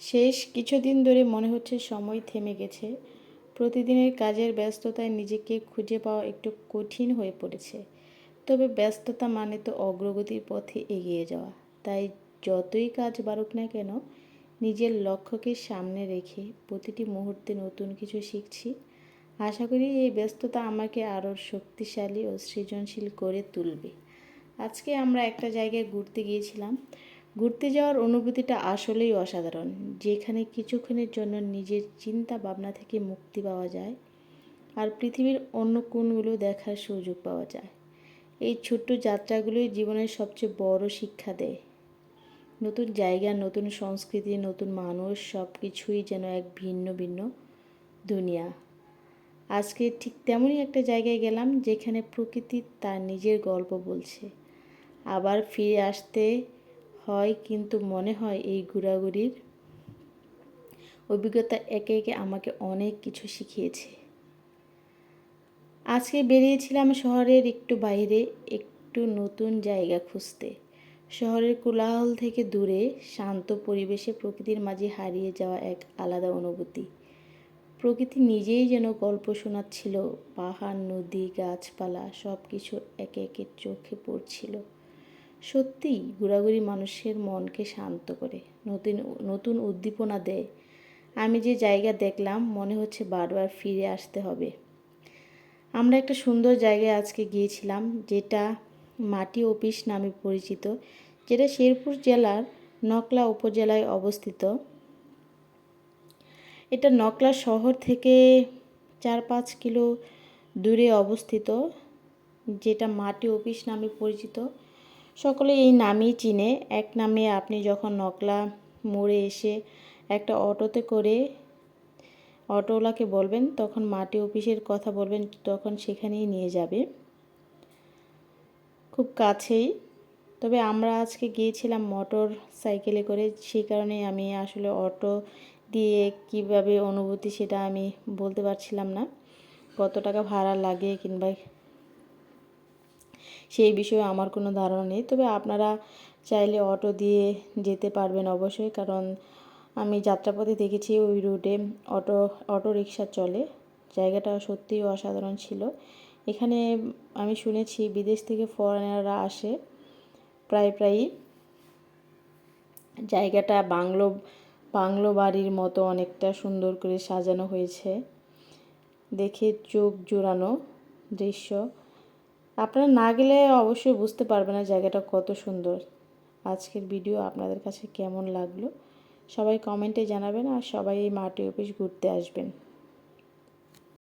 শেষ কিছুদিন ধরে মনে হচ্ছে সময় থেমে গেছে। প্রতিদিনের কাজের ব্যস্ততায় নিজেকে খুঁজে পাওয়া একটু কঠিন হয়ে পড়েছে। তবে ব্যস্ততা মানে তো অগ্রগতির পথে এগিয়ে যাওয়া। তাই যতই কাজ বাড়ুক না কেন, নিজের লক্ষ্যকে সামনে রেখে প্রতিটি মুহূর্তে নতুন কিছু শিখছি। আশা করি এই ব্যস্ততা আমাকে আরও শক্তিশালী ও সৃজনশীল করে তুলবে। আজকে আমরা একটা জায়গায় ঘুরতে গিয়েছিলাম। ঘুরতে যাওয়ার অনুভূতিটা আসলেই অসাধারণ। যেখানে কিছুক্ষণের জন্য নিজের চিন্তা ভাবনা থেকে মুক্তি পাওয়া যায় আর পৃথিবীর অন্য কোণগুলো দেখার সুযোগ পাওয়া যায়। এই ছোট্ট যাত্রাগুলোই জীবনের সবচেয়ে বড় শিক্ষা দেয়। নতুন জায়গা, নতুন সংস্কৃতি, নতুন মানুষ সব কিছুই যেন এক ভিন্ন ভিন্ন দুনিয়া। আজকে ঠিক তেমনই একটা জায়গায় গেলাম যেখানে প্রকৃতি তার নিজের গল্প বলছে। আবার ফিরে আসতে হয় কিন্তু মনে হয় এই ঘোরাঘুরির অভিজ্ঞতা একে একে আমাকে অনেক কিছু শিখিয়েছে। আজকে বেরিয়েছিলাম শহরের একটু বাইরে, একটু নতুন জায়গা খুঁজতে। শহরের কোলাহল থেকে দূরে, শান্ত পরিবেশে প্রকৃতির মাঝে হারিয়ে যাওয়া এক আলাদা অনুভূতি। প্রকৃতি নিজেই যেন গল্প শোনাচ্ছিল, পাহাড়, নদী, গাছপালা সব কিছু একে একে চোখে পড়ছিল। সত্যিই ঘোরাঘুরি মানুষের মনকে শান্ত করে, নতুন নতুন উদ্দীপনা দেয়। আমি যে জায়গা দেখলাম, মনে হচ্ছে বারবার ফিরে আসতে হবে। আমরা একটা সুন্দর জায়গায় আজকে গিয়েছিলাম, যেটা মাটি অফিস নামে পরিচিত, যেটা শেরপুর জেলার নকলা উপজেলায় অবস্থিত। এটা নকলা শহর থেকে চার পাঁচ কিলো দূরে অবস্থিত, যেটা মাটি অফিস নামে পরিচিত। সকলে এই নামই চিনে। এক নামে আপনি যখন নকলা মোড়ে এসে একটা অটোতে করে অটোওয়ালাকে বলবেন, তখন মাটি অফিসের কথা বলবেন, তখন সেখানেই নিয়ে যাবে। খুব কাছেই। তবে আমরা আজকে গিয়েছিলাম মোটর সাইকেলে করে, সেই কারণে আমি আসলে অটো দিয়ে কীভাবে অনুভূতি সেটা আমি বলতে পারছিলাম না। কত টাকা ভাড়া লাগে কিংবা সেই বিষয়ে আমার কোনো ধারণা নেই। তবে আপনারা চাইলে অটো দিয়ে যেতে পারবেন অবশ্যই, কারণ আমি যাত্রাপথে দেখেছি ওই রুটে অটো অটো রিক্সা চলে। জায়গাটা সত্যিই অসাধারণ ছিল। এখানে আমি শুনেছি বিদেশ থেকে ফরেনাররা আসে। প্রায় প্রায়ই জায়গাটা বাংলো বাংলো বাড়ির মতো অনেকটা সুন্দর করে সাজানো হয়েছে। দেখে চোখ জোড়ানো দৃশ্য। আপনারা না গেলে অবশ্যই বুঝতে পারবেন না জায়গাটা কত সুন্দর। আজকের ভিডিও আপনাদের কাছে কেমন লাগল? সবাই কমেন্টে জানাবেন আর সবাই এই মাটি অফিস ঘুরতে আসবেন।